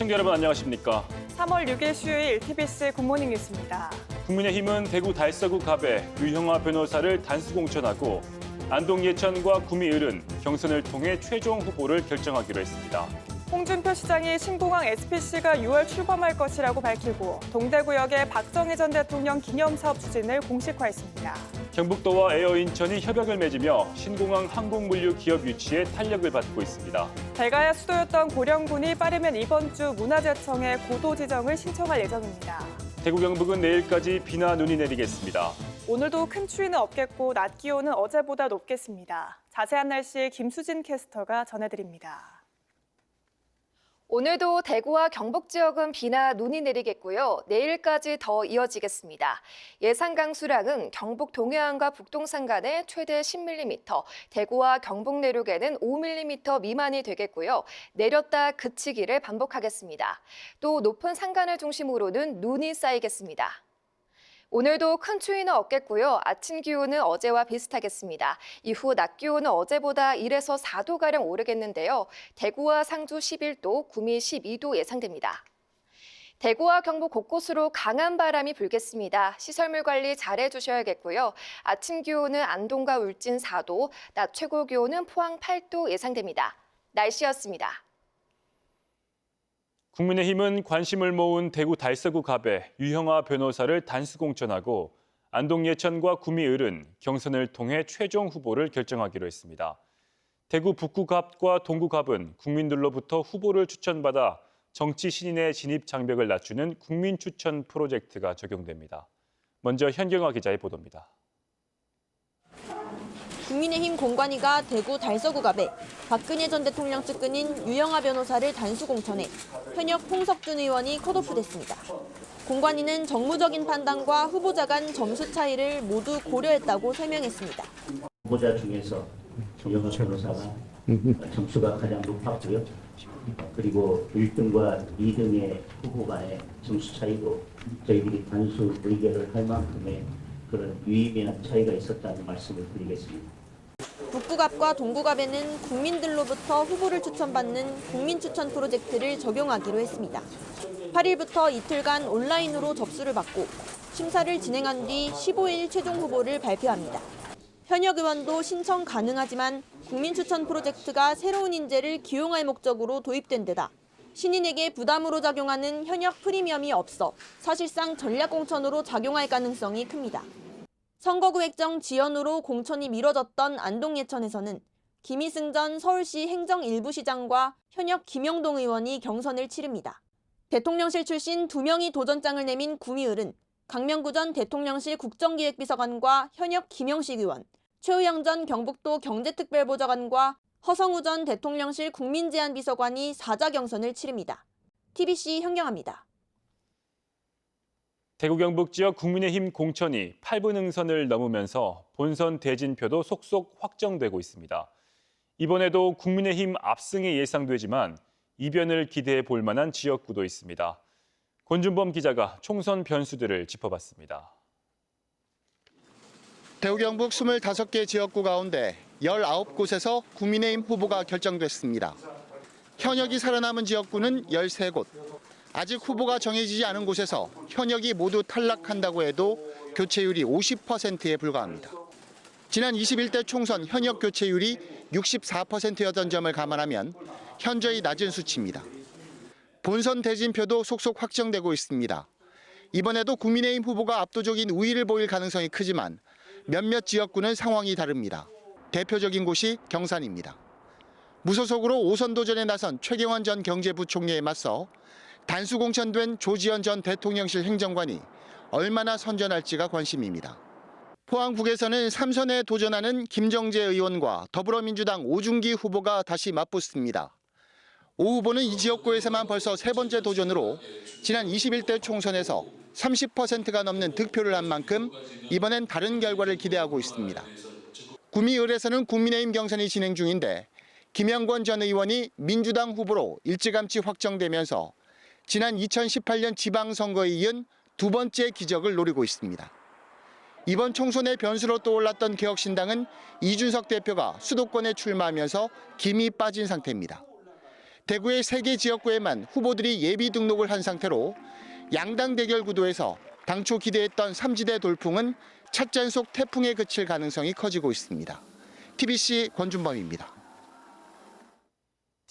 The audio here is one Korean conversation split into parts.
시청자 여러분 안녕하십니까? 3월 6일 수요일 TBC 굿모닝 뉴스입니다. 국민의힘은 대구 달서구 갑에 유형아 변호사를 단수 공천하고 안동 예천과 구미을은 경선을 통해 최종 후보를 결정하기로 했습니다. 홍준표 시장이 신공항 SPC가 6월 출범할 것이라고 밝히고 동대구역의 박정희 전 대통령 기념사업 추진을 공식화했습니다. 경북도와 에어 인천이 협약을 맺으며 신공항 항공물류 기업 유치에 탄력을 받고 있습니다. 대가야 수도였던 고령군이 빠르면 이번 주 문화재청에 고도 지정을 신청할 예정입니다. 대구 경북은 내일까지 비나 눈이 내리겠습니다. 오늘도 큰 추위는 없겠고 낮 기온은 어제보다 높겠습니다. 자세한 날씨 김수진 캐스터가 전해드립니다. 오늘도 대구와 경북 지역은 비나 눈이 내리겠고요. 내일까지 더 이어지겠습니다. 예상 강수량은 경북 동해안과 북동 산 간에 최대 10mm, 대구와 경북 내륙에는 5mm 미만이 되겠고요. 내렸다 그치기를 반복하겠습니다. 또 높은 산간을 중심으로는 눈이 쌓이겠습니다. 오늘도 큰 추위는 없겠고요. 아침 기온은 어제와 비슷하겠습니다. 이후 낮 기온은 어제보다 1에서 4도가량 오르겠는데요. 대구와 상주 11도, 구미 12도 예상됩니다. 대구와 경북 곳곳으로 강한 바람이 불겠습니다. 시설물 관리 잘 해 주셔야겠고요. 아침 기온은 안동과 울진 4도, 낮 최고 기온은 포항 8도 예상됩니다. 날씨였습니다. 국민의힘은 관심을 모은 대구 달서구 갑에 유형아 변호사를 단수 공천하고 안동 예천과 구미을은 경선을 통해 최종 후보를 결정하기로 했습니다. 대구 북구갑과 동구갑은 국민들로부터 후보를 추천받아 정치 신인의 진입 장벽을 낮추는 국민 추천 프로젝트가 적용됩니다. 먼저 현경화 기자의 보도입니다. 국민의힘 공관위가 대구 달서구 갑에 박근혜 전 대통령 측근인 유영아 변호사를 단수 공천해 현역 홍석준 의원이 컷오프됐습니다. 공관위는 정무적인 판단과 후보자 간 점수 차이를 모두 고려했다고 설명했습니다. 후보자 중에서 유영아 변호사가 점수가 가장 높았고요. 그리고 1등과 2등의 후보 간의 점수 차이도 저희들이 단수 의결을 할 만큼의 그런 유의미한 차이가 있었다는 말씀을 드리겠습니다. 북구갑과 동구갑에는 국민들로부터 후보를 추천받는 국민추천 프로젝트를 적용하기로 했습니다. 8일부터 이틀간 온라인으로 접수를 받고 심사를 진행한 뒤 15일 최종 후보를 발표합니다. 현역 의원도 신청 가능하지만 국민추천 프로젝트가 새로운 인재를 기용할 목적으로 도입된 데다 신인에게 부담으로 작용하는 현역 프리미엄이 없어 사실상 전략공천으로 작용할 가능성이 큽니다. 선거구 획정 지연으로 공천이 미뤄졌던 안동 예천에서는 김희승 전 서울시 행정 일부 시장과 현역 김영동 의원이 경선을 치릅니다. 대통령실 출신 두 명이 도전장을 내민 구미을은 강명구 전 대통령실 국정기획비서관과 현역 김영식 의원, 최우영 전 경북도 경제특별보좌관과 허성우 전 대통령실 국민제안비서관이 사자 경선을 치릅니다. TBC 현경합니다. 대구 경북 지역 국민의힘 공천이 8분 응선을 넘으면서 본선 대진표도 속속 확정되고 있습니다. 이번에도 국민의힘 압승이 예상되지만 이변을 기대해 볼 만한 지역구도 있습니다. 권준범 기자가 총선 변수들을 짚어봤습니다. 대구 경북 25개 지역구 가운데 19곳에서 국민의힘 후보가 결정됐습니다. 현역이 살아남은 지역구는 13곳. 아직 후보가 정해지지 않은 곳에서 현역이 모두 탈락한다고 해도 교체율이 50%에 불과합니다. 지난 21대 총선 현역 교체율이 64%였던 점을 감안하면 현저히 낮은 수치입니다. 본선 대진표도 속속 확정되고 있습니다. 이번에도 국민의힘 후보가 압도적인 우위를 보일 가능성이 크지만 몇몇 지역구는 상황이 다릅니다. 대표적인 곳이 경산입니다. 무소속으로 5선 도전에 나선 최경환 전 경제부총리에 맞서 단수 공천된 조지현 전 대통령실 행정관이 얼마나 선전할지가 관심입니다. 포항북에서는 3선에 도전하는 김정재 의원과 더불어민주당 오중기 후보가 다시 맞붙습니다. 오 후보는 이 지역구에서만 벌써 세 번째 도전으로 지난 21대 총선에서 30%가 넘는 득표를 한 만큼 이번엔 다른 결과를 기대하고 있습니다. 구미을에서는 국민의힘 경선이 진행 중인데 김영권 전 의원이 민주당 후보로 일찌감치 확정되면서 지난 2018년 지방선거에 이은 두 번째 기적을 노리고 있습니다. 이번 총선의 변수로 떠올랐던 개혁신당은 이준석 대표가 수도권에 출마하면서 김이 빠진 상태입니다. 대구의 세 개 지역구에만 후보들이 예비 등록을 한 상태로 양당 대결 구도에서 당초 기대했던 삼지대 돌풍은 첫 잔속 태풍에 그칠 가능성이 커지고 있습니다. TBC 권준범입니다.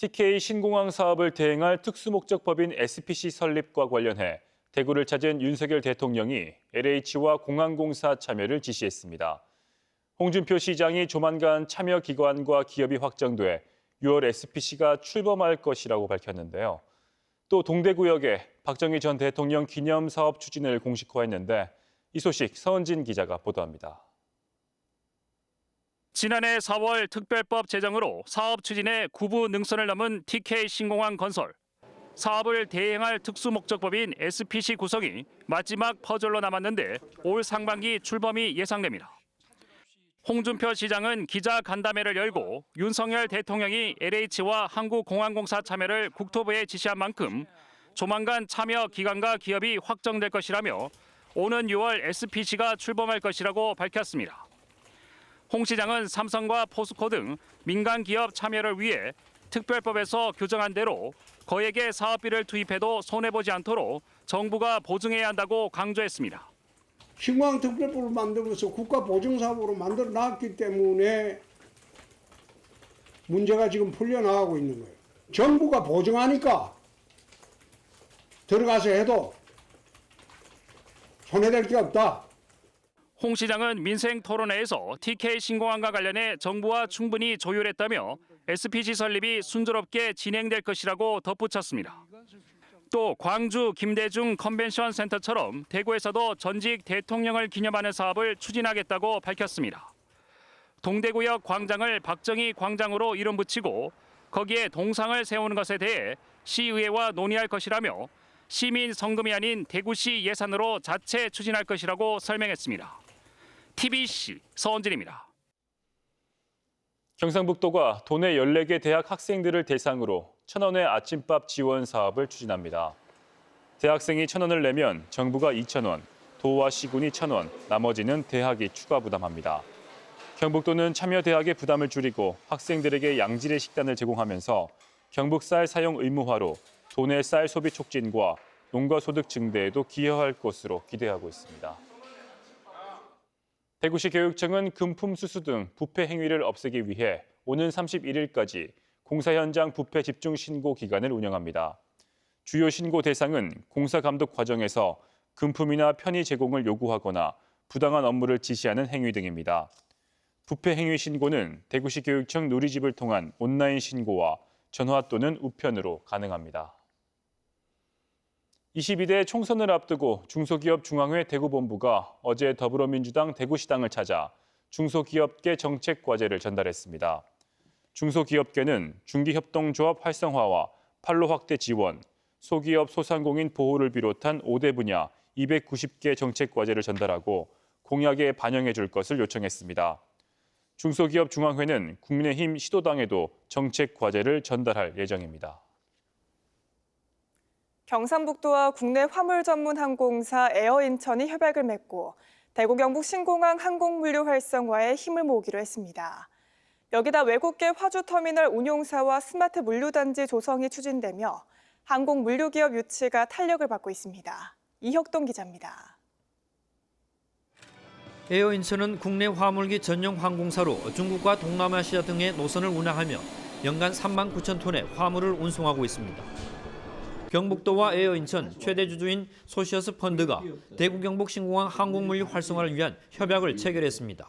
TK 신공항 사업을 대행할 특수목적법인 SPC 설립과 관련해 대구를 찾은 윤석열 대통령이 LH와 공항공사 참여를 지시했습니다. 홍준표 시장이 조만간 참여 기관과 기업이 확정돼 6월 SPC가 출범할 것이라고 밝혔는데요. 또 동대구역에 박정희 전 대통령 기념 사업 추진을 공식화했는데 이 소식 서은진 기자가 보도합니다. 지난해 4월 특별법 제정으로 사업 추진에 구부 능선을 넘은 TK 신공항 건설. 사업을 대행할 특수목적법인 SPC 구성이 마지막 퍼즐로 남았는데 올 상반기 출범이 예상됩니다. 홍준표 시장은 기자 간담회를 열고 윤석열 대통령이 LH와 한국공항공사 참여를 국토부에 지시한 만큼 조만간 참여 기관과 기업이 확정될 것이라며 오는 6월 SPC가 출범할 것이라고 밝혔습니다. 홍 시장은 삼성과 포스코 등 민간 기업 참여를 위해 특별법에서 규정한 대로 거액의 사업비를 투입해도 손해보지 않도록 정부가 보증해야 한다고 강조했습니다. 신공항 특별법을 만들면서 국가 보증사업으로 만들어 놨기 때문에 문제가 지금 풀려나가고 있는 거예요. 정부가 보증하니까 들어가서 해도 손해될 게 없다. 홍 시장은 민생 토론회에서 TK 신공항과 관련해 정부와 충분히 조율했다며 SPC 설립이 순조롭게 진행될 것이라고 덧붙였습니다. 또 광주 김대중 컨벤션 센터처럼 대구에서도 전직 대통령을 기념하는 사업을 추진하겠다고 밝혔습니다. 동대구역 광장을 박정희 광장으로 이름 붙이고 거기에 동상을 세우는 것에 대해 시의회와 논의할 것이라며 시민 성금이 아닌 대구시 예산으로 자체 추진할 것이라고 설명했습니다. TBC 서원진입니다. 경상북도가 도내 14개 대학 학생들을 대상으로 천원의 아침밥 지원 사업을 추진합니다. 대학생이 천원을 내면 정부가 2천원, 도와 시군이 천원, 나머지는 대학이 추가 부담합니다. 경북도는 참여 대학의 부담을 줄이고 학생들에게 양질의 식단을 제공하면서 경북 쌀 사용 의무화로 도내 쌀 소비 촉진과 농가 소득 증대에도 기여할 것으로 기대하고 있습니다. 대구시 교육청은 금품 수수 등 부패 행위를 없애기 위해 오는 31일까지 공사 현장 부패 집중 신고 기간을 운영합니다. 주요 신고 대상은 공사 감독 과정에서 금품이나 편의 제공을 요구하거나 부당한 업무를 지시하는 행위 등입니다. 부패 행위 신고는 대구시 교육청 누리집을 통한 온라인 신고와 전화 또는 우편으로 가능합니다. 22대 총선을 앞두고 중소기업 중앙회 대구본부가 어제 더불어민주당 대구시당을 찾아 중소기업계 정책 과제를 전달했습니다. 중소기업계는 중기협동조합 활성화와 판로 확대 지원, 소기업 소상공인 보호를 비롯한 5대 분야 290개 정책 과제를 전달하고 공약에 반영해 줄 것을 요청했습니다. 중소기업 중앙회는 국민의힘 시도당에도 정책 과제를 전달할 예정입니다. 경상북도와 국내 화물 전문 항공사 에어인천이 협약을 맺고 대구 경북 신공항 항공물류 활성화에 힘을 모으기로 했습니다. 여기다 외국계 화주터미널 운용사와 스마트 물류단지 조성이 추진되며 항공물류기업 유치가 탄력을 받고 있습니다. 이혁동 기자입니다. 에어인천은 국내 화물기 전용 항공사로 중국과 동남아시아 등의 노선을 운항하며 연간 3만 9천 톤의 화물을 운송하고 있습니다. 경북도와 에어 인천 최대 주주인 소시어스 펀드가 대구 경북 신공항 항공물류 활성화를 위한 협약을 체결했습니다.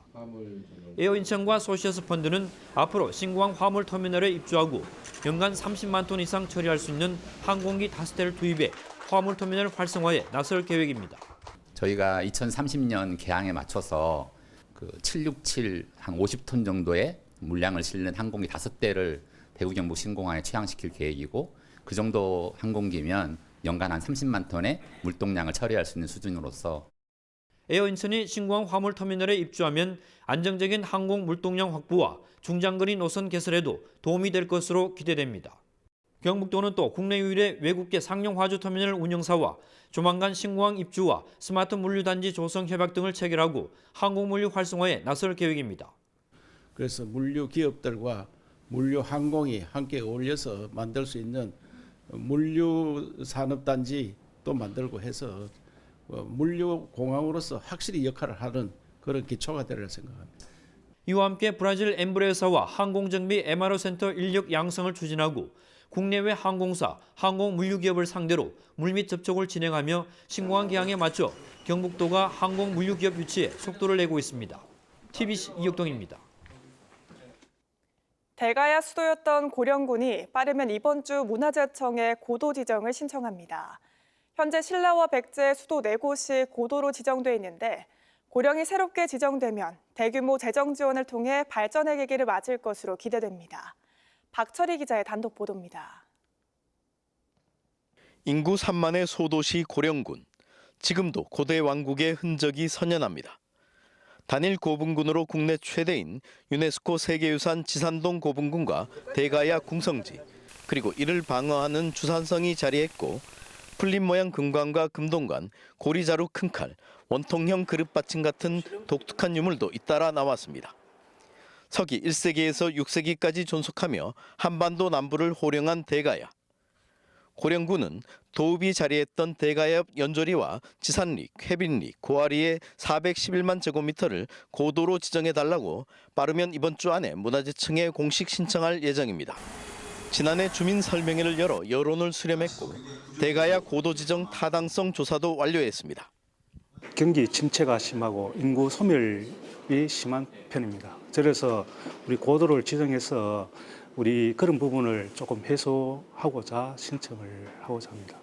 에어 인천과 소시어스 펀드는 앞으로 신공항 화물 터미널에 입주하고 연간 30만 톤 이상 처리할 수 있는 항공기 다섯 대를 투입해 화물 터미널 활성화에 나설 계획입니다. 저희가 2030년 개항에 맞춰서 그 767 한 50톤 정도의 물량을 실는 항공기 다섯 대를 대구 경북 신공항에 취항시킬 계획이고 그 정도 항공기면 연간 한 30만 톤의 물동량을 처리할 수 있는 수준으로서 에어 인천이 신공항 화물 터미널에 입주하면 안정적인 항공 물동량 확보와 중장거리 노선 개설에도 도움이 될 것으로 기대됩니다. 경북도는 또 국내 유일의 외국계 상용 화주 터미널 운영사와 조만간 신공항 입주와 스마트 물류단지 조성 협약 등을 체결하고 항공 물류 활성화에 나설 계획입니다. 그래서 물류 기업들과 물류 항공이 함께 어울려서 만들 수 있는 물류 산업 단지 또 만들고 해서 어, 물류 공항으로서 확실히 역할을 하는 그런 기초가 되리라 생각합니다. 이와 함께 브라질 엠브레사와 항공정비 MRO 센터 인력 양성을 추진하고 국내외 항공사, 항공물류기업을 상대로 물밑 접촉을 진행하며 신공항 개항에 맞춰 경북도가 항공물류기업 유치에 속도를 내고 있습니다. TBC 이혁동입니다. 대가야 수도였던 고령군이 빠르면 이번 주 문화재청에 고도 지정을 신청합니다. 현재 신라와 백제 수도 네 곳이 고도로 지정돼 있는데 고령이 새롭게 지정되면 대규모 재정 지원을 통해 발전의 계기를 맞을 것으로 기대됩니다. 박철희 기자의 단독 보도입니다. 인구 3만의 소도시 고령군. 지금도 고대 왕국의 흔적이 선연합니다. 단일 고분군으로 국내 최대인 유네스코 세계유산 지산동 고분군과 대가야 궁성지, 그리고 이를 방어하는 주산성이 자리했고 풀린 모양 금관과 금동관, 고리자루 큰 칼, 원통형 그릇받침 같은 독특한 유물도 잇따라 나왔습니다. 서기 1세기에서 6세기까지 존속하며 한반도 남부를 호령한 대가야. 고령군은 도읍이 자리했던 대가협 연조리와 지산리, 쾌빈리, 고아리의 411만 제곱미터를 고도로 지정해 달라고 빠르면 이번 주 안에 문화재청에 공식 신청할 예정입니다. 지난해 주민 설명회를 열어 여론을 수렴했고 대가야 고도 지정 타당성 조사도 완료했습니다. 경기 침체가 심하고 인구 소멸이 심한 편입니다. 그래서 우리 고도를 지정해서 우리 그런 부분을 조금 해소하고자 신청을 하고자 합니다.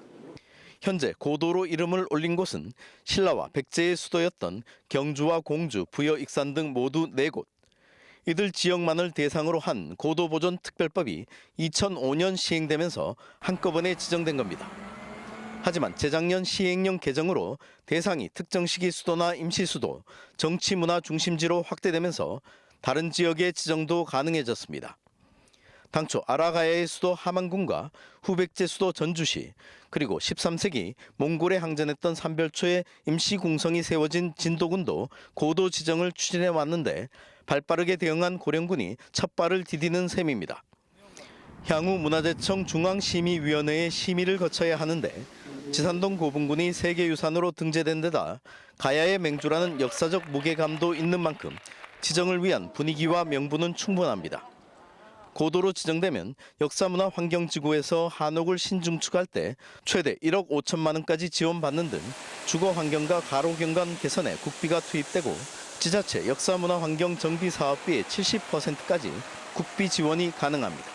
현재 고도로 이름을 올린 곳은 신라와 백제의 수도였던 경주와 공주, 부여, 익산 등 모두 네곳 이들 지역만을 대상으로 한 고도보존 특별법이 2005년 시행되면서 한꺼번에 지정된 겁니다. 하지만 재작년 시행령 개정으로 대상이 특정 시기 수도나 임시 수도, 정치 문화 중심지로 확대되면서 다른 지역의 지정도 가능해졌습니다. 당초 아라가야의 수도 하만군과 후백제 수도 전주시 그리고 13세기 몽골에 항전했던 삼별초에 임시 궁성이 세워진 진도군도 고도 지정을 추진해 왔는데 발빠르게 대응한 고령군이 첫 발을 디디는 셈입니다. 향후 문화재청 중앙심의위원회의 심의를 거쳐야 하는데 지산동 고분군이 세계유산으로 등재된 데다 가야의 맹주라는 역사적 무게감도 있는 만큼 지정을 위한 분위기와 명분은 충분합니다. 고도로 지정되면 역사문화 환경지구에서 한옥을 신중축할 때 최대 1억 5천만 원까지 지원받는 등 주거 환경과 가로 경관 개선에 국비가 투입되고 지자체 역사문화 환경 정비 사업비의 70%까지 국비 지원이 가능합니다.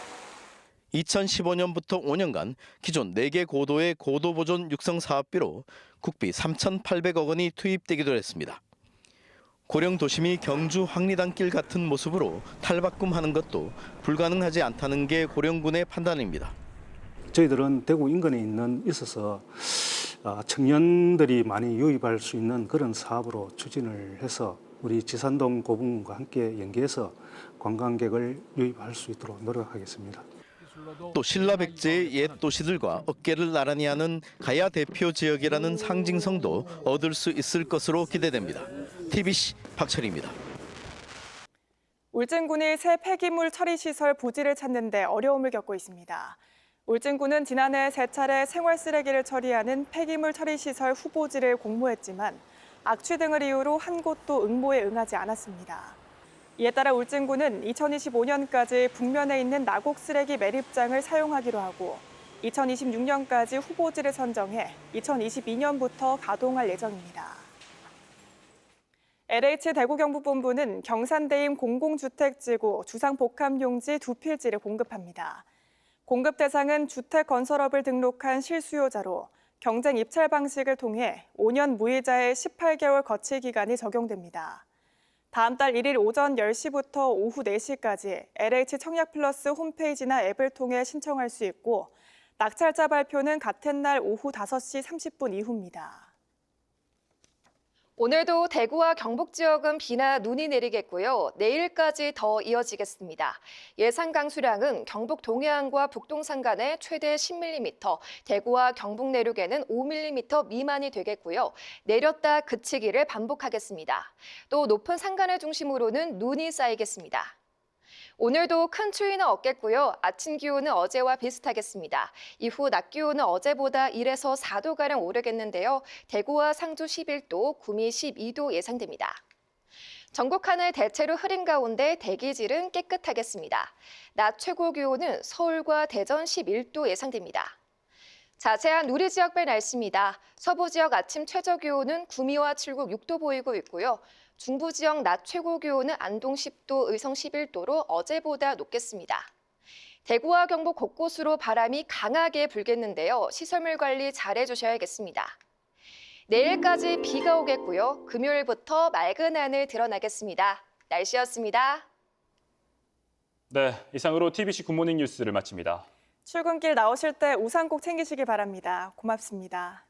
2015년부터 5년간 기존 4개 고도의 고도 보존 육성 사업비로 국비 3,800억 원이 투입되기도 했습니다. 고령 도심이 경주 황리단길 같은 모습으로 탈바꿈하는 것도 불가능하지 않다는 게 고령군의 판단입니다. 저희들은 대구 인근에 있는 있어서 어, 청년들이 많이 유입할 수 있는 그런 사업으로 추진을 해서 우리 지산동 고분군과 함께 연계해서 관광객을 유입할 수 있도록 노력하겠습니다. 또 신라 백제의 옛 도시들과 어깨를 나란히 하는 가야 대표 지역이라는 상징성도 얻을 수 있을 것으로 기대됩니다. TBC 박철입니다. 울진군이 새 폐기물 처리 시설 부지를 찾는 데 어려움을 겪고 있습니다. 울진군은 지난해 세 차례 생활 쓰레기를 처리하는 폐기물 처리 시설 후보지를 공모했지만 악취 등을 이유로 한 곳도 응모에 응하지 않았습니다. 이에 따라 울진군은 2025년까지 북면에 있는 나곡 쓰레기 매립장을 사용하기로 하고 2026년까지 후보지를 선정해 2022년부터 가동할 예정입니다. LH 대구경북본부는 경산대임 공공주택지구 주상복합용지 두 필지를 공급합니다. 공급 대상은 주택 건설업을 등록한 실수요자로 경쟁 입찰 방식을 통해 5년 무이자의 18개월 거치 기간이 적용됩니다. 다음 달 1일 오전 10시부터 오후 4시까지 LH 청약 플러스 홈페이지나 앱을 통해 신청할 수 있고 낙찰자 발표는 같은 날 오후 5시 30분 이후입니다. 오늘도 대구와 경북 지역은 비나 눈이 내리겠고요. 내일까지 더 이어지겠습니다. 예상 강수량은 경북 동해안과 북동 산간에 최대 10mm, 대구와 경북 내륙에는 5mm 미만이 되겠고요. 내렸다 그치기를 반복하겠습니다. 또 높은 산간을 중심으로는 눈이 쌓이겠습니다. 오늘도 큰 추위는 없겠고요. 아침 기온은 어제와 비슷하겠습니다. 이후 낮 기온은 어제보다 1에서 4도가량 오르겠는데요. 대구와 상주 11도, 구미 12도 예상됩니다. 전국 하늘 대체로 흐린 가운데 대기질은 깨끗하겠습니다. 낮 최고 기온은 서울과 대전 11도 예상됩니다. 자세한 우리 지역별 날씨입니다. 서부 지역 아침 최저 기온은 구미와 칠곡 6도 보이고 있고요. 중부 지역 낮 최고 기온은 안동 10도, 의성 11도로 어제보다 높겠습니다. 대구와 경북 곳곳으로 바람이 강하게 불겠는데요. 시설물 관리 잘 해 주셔야겠습니다. 내일까지 비가 오겠고요. 금요일부터 맑은 하늘 드러나겠습니다. 날씨였습니다. 네, 이상으로 TBC 굿모닝 뉴스를 마칩니다. 출근길 나오실 때 우산 꼭 챙기시기 바랍니다. 고맙습니다.